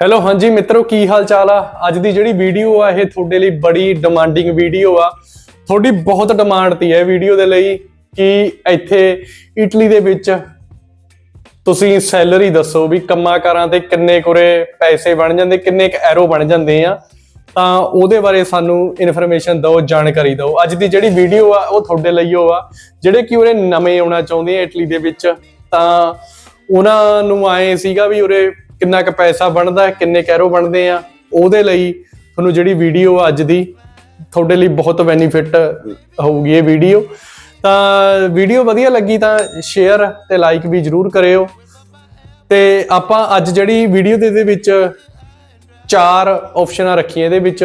Hello ਹਾਂਜੀ ਮਿੱਤਰੋ, ਕੀ ਹਾਲ ਚਾਲ ਆ? ਅੱਜ ਦੀ ਜਿਹੜੀ ਵੀਡੀਓ ਆ, ਇਹ ਤੁਹਾਡੇ ਲਈ ਬੜੀ ਡਿਮਾਂਡਿੰਗ ਵੀਡੀਓ ਆ। ਤੁਹਾਡੀ ਬਹੁਤ ਡਿਮਾਂਡ ਤੀ ਹੈ ਵੀਡੀਓ ਦੇ ਲਈ ਕਿ ਇੱਥੇ ਇਟਲੀ ਦੇ ਵਿੱਚ ਤੁਸੀਂ ਸੈਲਰੀ ਦੱਸੋ ਵੀ ਕੰਮਾਂ ਕਾਰਾਂ ਤੇ ਕਿੰਨੇ ਕੁਰੇ ਪੈਸੇ ਬਣ ਜਾਂਦੇ, ਕਿੰਨੇ ਕ ਐਰੋ ਬਣ ਜਾਂਦੇ ਆ। ਤਾਂ ਉਹਦੇ ਬਾਰੇ ਸਾਨੂੰ ਇਨਫੋਰਮੇਸ਼ਨ ਦਿਓ, ਜਾਣਕਾਰੀ ਦਿਓ। ਅੱਜ ਦੀ ਜਿਹੜੀ ਵੀਡੀਓ ਆ, ਉਹ ਤੁਹਾਡੇ ਲਈ ਉਹ ਆ, ਜਿਹੜੇ ਕਿ ਉਰੇ ਨਵੇਂ ਆਉਣਾ ਚਾਹੁੰਦੇ ਆ ਇਟਲੀ ਦੇ ਵਿੱਚ, ਤਾਂ ਉਹਨਾਂ ਨੂੰ ਆਏ ਸੀਗਾ ਵੀ ਉਰੇ ਕਿੰਨਾ ਕੁ ਪੈਸਾ ਬਣਦਾ ਹੈ, ਕਿੰਨੇ ਕੈਰੋ ਬਣਦੇ ਆ ਉਹਦੇ ਲਈ ਤੁਹਾਨੂੰ ਜਿਹੜੀ ਵੀਡੀਓ ਅੱਜ ਦੀ ਤੁਹਾਡੇ ਲਈ ਬਹੁਤ ਬੈਨੀਫਿਟ ਹੋਊਗੀ ਇਹ ਵੀਡੀਓ। ਤਾਂ ਵੀਡੀਓ ਵਧੀਆ ਲੱਗੀ ਤਾਂ ਸ਼ੇਅਰ ਤੇ ਲਾਈਕ ਵੀ ਜਰੂਰ ਕਰਿਓ। ਤੇ ਆਪਾਂ ਅੱਜ ਜਿਹੜੀ ਵੀਡੀਓ ਦੇ ਦੇ ਵਿੱਚ ਚਾਰ ਆਪਸ਼ਨਾਂ ਰੱਖੀਆਂ ਇਹਦੇ ਵਿੱਚ।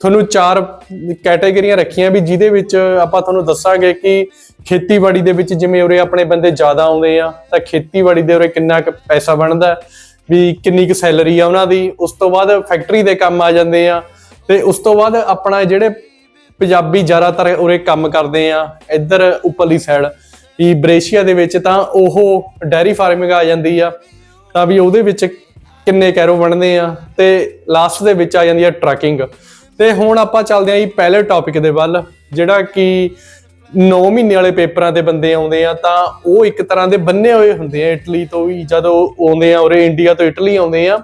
ਤੁਹਾਨੂੰ ਚਾਰ ਕੈਟਾਗਰੀਆਂ ਰੱਖੀਆਂ ਵੀ ਜਿਹਦੇ ਵਿੱਚ ਆਪਾਂ ਤੁਹਾਨੂੰ ਦੱਸਾਂਗੇ ਕਿ ਖੇਤੀਬਾੜੀ ਦੇ ਵਿੱਚ ਜਿਵੇਂ ਉਰੇ ਆਪਣੇ ਬੰਦੇ ਜ਼ਿਆਦਾ ਆਉਂਦੇ ਆ ਤਾਂ ਖੇਤੀਬਾੜੀ ਦੇ ਉਰੇ ਕਿੰਨਾ ਕੁ ਪੈਸਾ ਬਣਦਾ। ਵੀ ਕਿੰਨੀ ਕੁ ਸੈਲਰੀ ਆ ਉਹਨਾਂ ਦੀ, ਉਸ ਤੋਂ ਬਾਅਦ ਫੈਕਟਰੀ ਦੇ ਕੰਮ ਆ ਜਾਂਦੇ ਆ ਤੇ ਉਸ ਤੋਂ ਬਾਅਦ ਆਪਣਾ ਜਿਹੜੇ ਪੰਜਾਬੀ ਜ਼ਿਆਦਾਤਰ ਉਰੇ ਕੰਮ ਕਰਦੇ ਆ, ਇੱਧਰ ਉੱਪਰਲੀ ਸਾਈਡ ਵੀ ਬ੍ਰੇਸ਼ੀਆ ਦੇ ਵਿੱਚ ਤਾਂ ਉਹ ਡੈਰੀ ਫਾਰਮਿੰਗ ਆ ਜਾਂਦੀ ਆ, ਤਾਂ ਵੀ ਉਹਦੇ ਵਿੱਚ ਕਿੰਨੇ ਕੈਰੋ ਬਣਦੇ ਆ ਤੇ ਲਾਸਟ ਦੇ ਵਿੱਚ ਆ ਜਾਂਦੀ ਆ ਟਰੈਕਿੰਗ ਤੇ ਹੁਣ ਆਪਾਂ ਚੱਲਦੇ ਆਂ ਜੀ ਪਹਿਲੇ ਟੌਪਿਕ ਦੇ ਵੱਲ, ਜਿਹੜਾ ਕਿ 9 ਮਹੀਨੇ ਵਾਲੇ ਪੇਪਰਾਂ ਤੇ ਬੰਦੇ ਆਉਂਦੇ ਆ, ਤਾਂ ਉਹ ਇੱਕ ਤਰ੍ਹਾਂ ਦੇ ਬੰਨੇ ਹੋਏ ਹੁੰਦੇ ਆ ਇਟਲੀ ਤੋਂ ਵੀ, ਜਦੋਂ ਆਉਂਦੇ ਆ ਉਰੇ ਇੰਡੀਆ ਤੋਂ ਇਟਲੀ ਆਉਂਦੇ ਆ,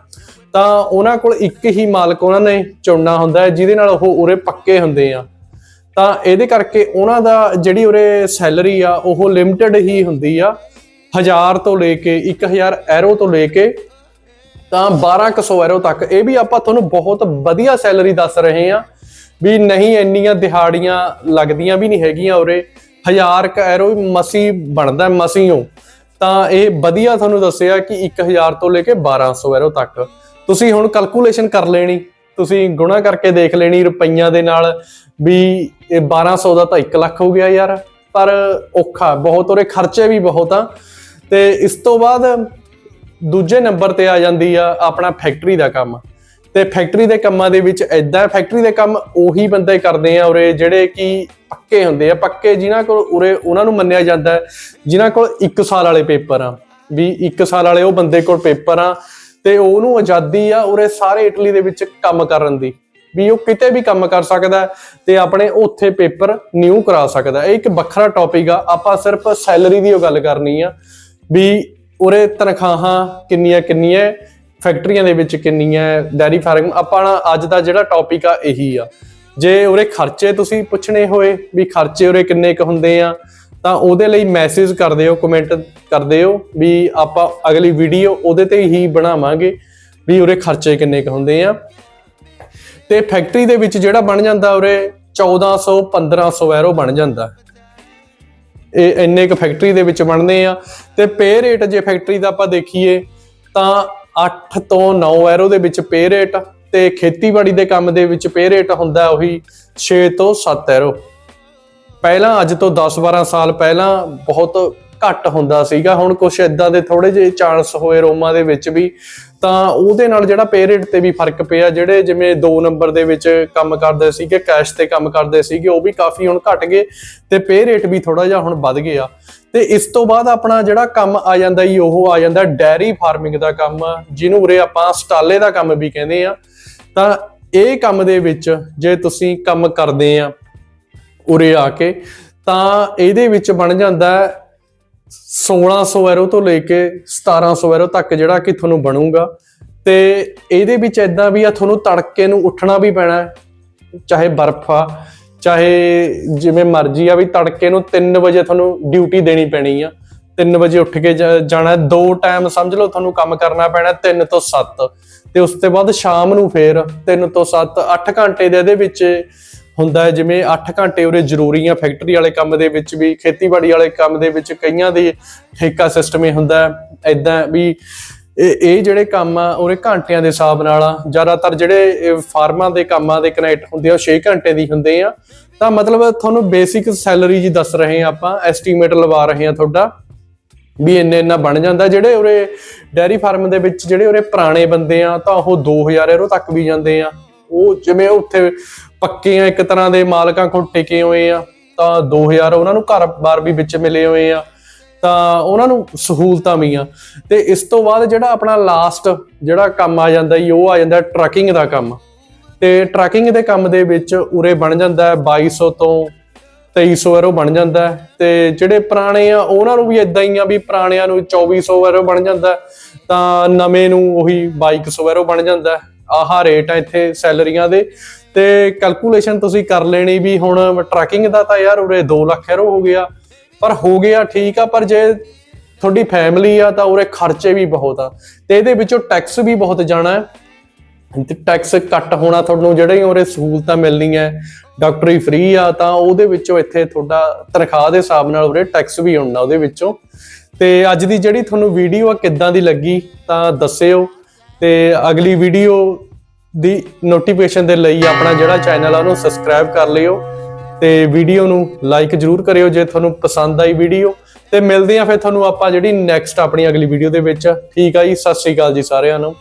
ਤਾਂ ਉਹਨਾਂ ਕੋਲ ਇੱਕ ਹੀ ਮਾਲਕ ਉਹਨਾਂ ਨੇ ਚੁਣਨਾ ਹੁੰਦਾ ਹੈ, ਜਿਹਦੇ ਨਾਲ ਉਹ ਉਰੇ ਪੱਕੇ ਹੁੰਦੇ ਆ। ਤਾਂ ਇਹਦੇ ਕਰਕੇ ਉਹਨਾਂ ਦਾ ਜਿਹੜੀ ਉਰੇ ਸੈਲਰੀ ਆ, ਉਹ ਲਿਮਟਿਡ ਹੀ ਹੁੰਦੀ ਆ 1000 ਤੋਂ ਲੈ ਕੇ 1000 ਐਰੋ ਤੋਂ ਲੈ ਕੇ, ਤਾਂ 1200 ਐਰੋ ਤੱਕ। ਇਹ ਵੀ ਆਪਾਂ ਤੁਹਾਨੂੰ ਬਹੁਤ ਵਧੀਆ ਸੈਲਰੀ ਦੱਸ ਰਹੇ ਆ। ਵੀ ਨਹੀਂ ਇੰਨੀਆਂ ਦਿਹਾੜੀਆਂ ਲੱਗਦੀਆਂ ਵੀ ਨਹੀਂ ਹੈਗੀਆਂ ਉਰੇ। 1000 ਕ ਮਸੀ ਬਣਦਾ, ਮਸੀਓ। ਤਾਂ ਇਹ ਵਧੀਆ ਤੁਹਾਨੂੰ ਦੱਸਿਆ ਕਿ 1000 ਤੋਂ ਲੈ ਕੇ 1200 ਐਰੋ ਤੱਕ। ਤੁਸੀਂ ਹੁਣ ਕੈਲਕੂਲੇਸ਼ਨ ਕਰ ਲੈਣੀ। ਤੁਸੀਂ ਗੁਣਾ ਕਰਕੇ ਦੇਖ ਲੈਣੀ ਰੁਪਈਆਂ ਦੇ ਨਾਲ ਵੀ ਇਹ 1200 ਦਾ ਤਾਂ 1 ਲੱਖ ਹੋ ਗਿਆ ਯਾਰ। ਪਰ ਔਖਾ, ਬਹੁਤ ਉਰੇ ਖਰਚੇ ਵੀ ਬਹੁਤ ਆ। ਤੇ ਇਸ ਤੋਂ ਬਾਅਦ ਦੂਜੇ ਨੰਬਰ ਤੇ ਆ ਜਾਂਦੀ ਆ ਆਪਣਾ ਫੈਕਟਰੀ ਦਾ ਕੰਮ। ਤੇ ਫੈਕਟਰੀ ਦੇ ਕੰਮਾਂ ਦੇ ਵਿੱਚ ਐਦਾਂ ਫੈਕਟਰੀ ਦੇ ਕੰਮ ਉਹੀ ਬੰਦੇ ਕਰਦੇ ਆ ਉਰੇ, ਜਿਹੜੇ ਕਿ ਪੱਕੇ ਹੁੰਦੇ ਆ। ਪੱਕੇ ਜਿਨ੍ਹਾਂ ਕੋਲ ਉਰੇ ਉਹਨਾਂ ਨੂੰ ਮੰਨਿਆ ਜਾਂਦਾ ਹੈ, ਜਿਨ੍ਹਾਂ ਕੋਲ 1 ਸਾਲ ਵਾਲੇ ਪੇਪਰ ਆ। ਵੀ 1 ਸਾਲ ਵਾਲੇ ਉਹ ਬੰਦੇ ਕੋਲ ਪੇਪਰ ਆ ਤੇ ਉਹਨੂੰ ਆਜ਼ਾਦੀ ਆ ਉਰੇ ਸਾਰੇ ਇਟਲੀ ਦੇ ਵਿੱਚ ਕੰਮ ਕਰਨ ਦੀ। ਵੀ ਉਹ ਕਿਤੇ ਵੀ ਕੰਮ ਕਰ ਸਕਦਾ ਤੇ ਆਪਣੇ ਉੱਥੇ ਪੇਪਰ ਨਿਊ ਕਰਾ ਸਕਦਾ ਇਹ ਇੱਕ ਵੱਖਰਾ ਟੌਪਿਕ ਆ। ਆਪਾਂ ਸਿਰਫ ਸੈਲਰੀ ਦੀ ਉਹ ਗੱਲ ਕਰਨੀ ਆ। ਵੀ ਉਰੇ ਤਨਖਾਹਾਂ ਕਿੰਨੀਆਂ ਕਿੰਨੀਆਂ ਫੈਕਟਰੀਆਂ ਦੇ ਵਿੱਚ ਕਿੰਨੀ ਹੈ ਡੈਰੀ ਫਾਰਮ ਆਪਾਂ ਅੱਜ ਦਾ ਜਿਹੜਾ ਟੌਪਿਕ ਆ ਇਹੀ ਆ। ਜੇ ਉਰੇ ਖਰਚੇ ਤੁਸੀਂ ਪੁੱਛਣੇ ਹੋਏ ਵੀ ਖਰਚੇ ਉਰੇ ਕਿੰਨੇ ਕੁ ਹੁੰਦੇ ਆ, ਤਾਂ ਉਹਦੇ ਲਈ ਮੈਸੇਜ ਕਰਦੇ ਹੋ ਕਮੈਂਟ ਕਰਦੇ ਹੋ ਵੀ ਆਪਾਂ ਅਗਲੀ ਵੀਡੀਓ ਉਹਦੇ ਤੇ ਹੀ ਬਣਾਵਾਂਗੇ ਵੀ ਉਰੇ ਖਰਚੇ ਕਿੰਨੇ ਕੁ ਹੁੰਦੇ ਆ। ਤੇ ਫੈਕਟਰੀ ਦੇ ਵਿੱਚ ਜਿਹੜਾ ਬਣ ਜਾਂਦਾ ਉਰੇ 1400 1500 ਐਰੋ ਬਣ ਜਾਂਦਾ। ਇਹ ਇੰਨੇ ਕੁ ਫੈਕਟਰੀ ਦੇ ਵਿੱਚ ਬਣਦੇ ਆ। ਤੇ ਪੇ ਰੇਟ ਜੇ ਫੈਕਟਰੀ ਦਾ ਆਪਾਂ ਦੇਖੀਏ, ਤਾਂ 8 ਤੋਂ 9 ਐਰੋ ਦੇ ਵਿੱਚ ਪੇ ਰੇਟ ਤੇ ਖੇਤੀਬਾੜੀ ਦੇ ਕੰਮ ਦੇ ਵਿੱਚ ਪੇ ਰੇਟ ਹੁੰਦਾ ਉਹੀ 6 ਤੋਂ 7 ਐਰੋ। ਪਹਿਲਾਂ ਅੱਜ ਤੋਂ 10-12 ਸਾਲ ਪਹਿਲਾਂ ਬਹੁਤ ਘੱਟ ਹੁੰਦਾ ਸੀਗਾ, ਹੁਣ ਕੁਝ ਇਦਾਂ ਦੇ ਥੋੜੇ ਜਿਹੇ ਚਾਂਸ ਹੋਏ ਰੋਮਾ ਦੇ ਵਿੱਚ ਵੀ, ਤਾਂ ਉਹਦੇ ਨਾਲ ਜਿਹੜਾ ਪੇ ਰੇਟ ਤੇ ਵੀ ਫ਼ਰਕ ਪਿਆ, ਜਿਹੜੇ ਜਿਵੇਂ 2 ਨੰਬਰ ਦੇ ਵਿੱਚ ਕੰਮ ਕਰਦੇ ਸੀਗੇ, ਕੈਸ਼ ਤੇ ਕੰਮ ਕਰਦੇ ਸੀਗੇ, ਉਹ ਵੀ ਕਾਫੀ ਹੁਣ ਘਟ ਗਏ ਤੇ ਪੇ ਰੇਟ ਵੀ ਥੋੜਾ ਜਿਹਾ ਹੁਣ ਵੱਧ ਗਿਆ। ਤੇ ਇਸ ਤੋਂ ਬਾਅਦ ਆਪਣਾ ਜਿਹੜਾ ਕੰਮ ਆ ਜਾਂਦਾ ਜੀ, ਉਹ ਆ ਜਾਂਦਾ ਡੈਰੀ ਫਾਰਮਿੰਗ ਦਾ ਕੰਮ, ਜਿਹਨੂੰ ਉਰੇ ਆਪਾਂ ਸਟਾਲੇ ਦਾ ਕੰਮ ਵੀ ਕਹਿੰਦੇ ਆ। ਤਾਂ ਇਹ ਕੰਮ ਦੇ ਵਿੱਚ ਜੇ ਤੁਸੀਂ ਕੰਮ ਕਰਦੇ ਆ ਉਰੇ ਆ ਕੇ, ਤਾਂ ਇਹਦੇ ਵਿੱਚ ਬਣ ਜਾਂਦਾ ਹੈ 1600 ਐਰੋ ਤੋਂ ਲੈ ਕੇ 1700 ਐਰੋ ਤੱਕ ਜਿਹੜਾ ਕਿ ਤੁਹਾਨੂੰ ਬਣੂਗਾ। ਤੇ ਇਹਦੇ ਵਿੱਚ ਇਦਾਂ ਵੀ ਆ, ਤੁਹਾਨੂੰ ਤੜਕੇ ਨੂੰ ਉੱਠਣਾ ਵੀ ਪੈਣਾ, ਚਾਹੇ ਬਰਫ਼ ਆ ਚਾਹੇ ਜਿਵੇਂ ਮਰਜ਼ੀ ਆ ਵੀ ਤੜਕੇ ਨੂੰ 3 ਵਜੇ ਤੁਹਾਨੂੰ ਡਿਊਟੀ ਦੇਣੀ ਪੈਣੀ ਆ। 3 ਵਜੇ ਉੱਠ ਕੇ ਜਾ- ਜਾਣਾ, ਦੋ ਟਾਈਮ ਸਮਝ ਲਓ ਤੁਹਾਨੂੰ ਕੰਮ ਕਰਨਾ ਪੈਣਾ 3 ਤੋਂ 7 ਤੇ ਉਸ ਤੋਂ ਬਾਅਦ ਸ਼ਾਮ ਨੂੰ ਫੇਰ 3 ਤੋਂ 7 8 ਘੰਟੇ ਦੇ ਇਹਦੇ ਵਿੱਚ ਹੁੰਦਾ ਹੈ, ਜਿਵੇਂ 8 ਘੰਟੇ ਉਰੇ ਜ਼ਰੂਰੀ ਆ ਫੈਕਟਰੀ ਵਾਲੇ ਕੰਮ ਦੇ ਵਿੱਚ ਵੀ, ਖੇਤੀਬਾੜੀ ਵਾਲੇ ਕੰਮ ਦੇ ਵਿੱਚ ਕਈਆਂ ਦੇ ਠੇਕਾ ਸਿਸਟਮ ਹੀ ਹੁੰਦਾ ਹੈ। ਐਦਾਂ ਵੀ ਇਹ ਇਹ ਜਿਹੜੇ ਕੰਮ ਆ, ਉਰੇ ਘੰਟਿਆਂ ਦੇ ਹਿਸਾਬ ਨਾਲ ਆ। ਜ਼ਿਆਦਾਤਰ ਜਿਹੜੇ ਫਾਰਮਾਂ ਦੇ ਕੰਮਾਂ ਦੇ ਕਨੈਕਟ ਹੁੰਦੇ ਆ, ਉਹ 6 ਘੰਟੇ ਦੀ ਹੁੰਦੇ ਆ। ਤਾਂ ਮਤਲਬ ਤੁਹਾਨੂੰ ਬੇਸਿਕ ਸੈਲਰੀ ਜੀ ਦੱਸ ਰਹੇ ਆ ਆਪਾਂ, ਐਸਟੀਮੇਟ ਲਵਾ ਰਹੇ ਆ ਤੁਹਾਡਾ, ਵੀ ਇੰਨੇ ਇੰਨਾ ਬਣ ਜਾਂਦਾ। ਜਿਹੜੇ ਉਰੇ ਡੈਰੀ ਫਾਰਮ ਦੇ ਵਿੱਚ ਜਿਹੜੇ ਉਰੇ ਪੁਰਾਣੇ ਬੰਦੇ ਆ, ਤਾਂ ਉਹ 2000 ਯੂਰੋ ਤੱਕ ਵੀ ਜਾਂਦੇ ਆ। ਉਹ ਜਿਵੇਂ ਉੱਥੇ ਪੱਕੇ ਆ, ਇੱਕ ਤਰ੍ਹਾਂ ਦੇ ਮਾਲਕਾਂ ਕੋਲ ਟਿਕੇ ਹੋਏ ਆ, ਤਾਂ 2000 ਉਹਨਾਂ ਨੂੰ ਘਰ-ਬਾਰ ਵੀ ਵਿੱਚ ਮਿਲੇ ਹੋਏ ਆ। ਤਾਂ ਉਹਨਾਂ ਨੂੰ ਸਹੂਲਤਾਂ ਵੀ ਆ ਤੇ ਇਸ ਤੋਂ ਬਾਅਦ ਜਿਹੜਾ ਆਪਣਾ ਲਾਸਟ ਜਿਹੜਾ ਕੰਮ ਆ ਜਾਂਦਾ ਜੀ, ਉਹ ਆ ਜਾਂਦਾ ਟਰੈਕਿੰਗ ਦਾ ਕੰਮ। ਤੇ ਟਰੈਕਿੰਗ ਦੇ ਕੰਮ ਦੇ ਵਿੱਚ ਉਰੇ ਬਣ ਜਾਂਦਾ ਹੈ 2200 ਤੋਂ 2300 ਯੂਰੋ ਬਣ ਜਾਂਦਾ ਹੈ। ਤੇ ਜਿਹੜੇ ਪੁਰਾਣੇ ਆ, ਉਹਨਾਂ ਨੂੰ ਵੀ ਇਦਾਂ ਹੀ ਆ ਵੀ ਪੁਰਾਣਿਆਂ ਨੂੰ 2400 ਯੂਰੋ ਬਣ ਜਾਂਦਾ ਤਾਂ ਨਵੇਂ ਨੂੰ ਉਹੀ 2200 ਯੂਰੋ ਬਣ ਜਾਂਦਾ ਆਹ ਰੇਟ ਆ ਇੱਥੇ ਸੈਲਰੀਆਂ ਦੇ। ਤੇ ਕੈਲਕੂਲੇਸ਼ਨ ਤੁਸੀਂ ਕਰ ਲੈਣੀ ਵੀ ਹੁਣ ਟਰੈਕਿੰਗ ਦਾ ਤਾਂ ਯਾਰ ਉਰੇ 2 ਲੱਖ ਯੂਰੋ ਹੋ ਗਿਆ। ਪਰ ਹੋ ਗਿਆ ਠੀਕ ਆ, ਪਰ ਜੇ ਤੁਹਾਡੀ ਫੈਮਿਲੀ ਆ ਤਾਂ ਉਰੇ ਖਰਚੇ ਵੀ ਬਹੁਤ ਆ ਤੇ ਇਹਦੇ ਵਿੱਚੋਂ ਟੈਕਸ ਵੀ ਬਹੁਤ ਜਾਣਾ ਹੈ। ਤੇ ਟੈਕਸ ਕੱਟ ਹੋਣਾ ਤੁਹਾਨੂੰ ਜਿਹੜੇ ਉਹਰੇ ਸਹੂਲਤਾਂ ਮਿਲਣੀਆਂ ਡਾਕਟਰੀ ਫ੍ਰੀ ਆ ਤਾਂ ਉਹਦੇ ਵਿੱਚੋਂ ਇੱਥੇ ਤੁਹਾਡਾ ਤਨਖਾਹ ਦੇ ਹਿਸਾਬ ਨਾਲ ਉਹਰੇ ਟੈਕਸ ਵੀ ਆਉਣਾ ਉਹਦੇ ਵਿੱਚੋਂ। ਤੇ ਅੱਜ ਦੀ ਜਿਹੜੀ ਤੁਹਾਨੂੰ ਵੀਡੀਓ ਆ ਕਿੱਦਾਂ ਦੀ ਲੱਗੀ ਤਾਂ ਦੱਸਿਓ ਤੇ ਅਗਲੀ ਵੀਡੀਓ ਦੀ ਨੋਟੀਫਿਕੇਸ਼ਨ ਦੇ ਲਈ ਆਪਣਾ ਜਿਹੜਾ ਚੈਨਲ ਆ ਉਹਨੂੰ ਸਬਸਕ੍ਰਾਈਬ ਕਰ ਲਿਓ। ਤੇ ਵੀਡੀਓ ਨੂੰ ਲਾਈਕ ਜਰੂਰ ਕਰਿਓ ਜੇ ਤੁਹਾਨੂੰ ਪਸੰਦ ਆਈ ਵੀਡੀਓ। ਤੇ ਮਿਲਦੇ ਆ ਫਿਰ ਤੁਹਾਨੂੰ ਆਪਾਂ ਜਿਹੜੀ ਨੈਕਸਟ ਆਪਣੀ ਅਗਲੀ ਵੀਡੀਓ ਦੇ ਵਿੱਚ। ਠੀਕ ਆ ਜੀ, ਸਤਿ ਸ਼੍ਰੀ ਅਕਾਲ ਜੀ ਸਾਰਿਆਂ ਨੂੰ।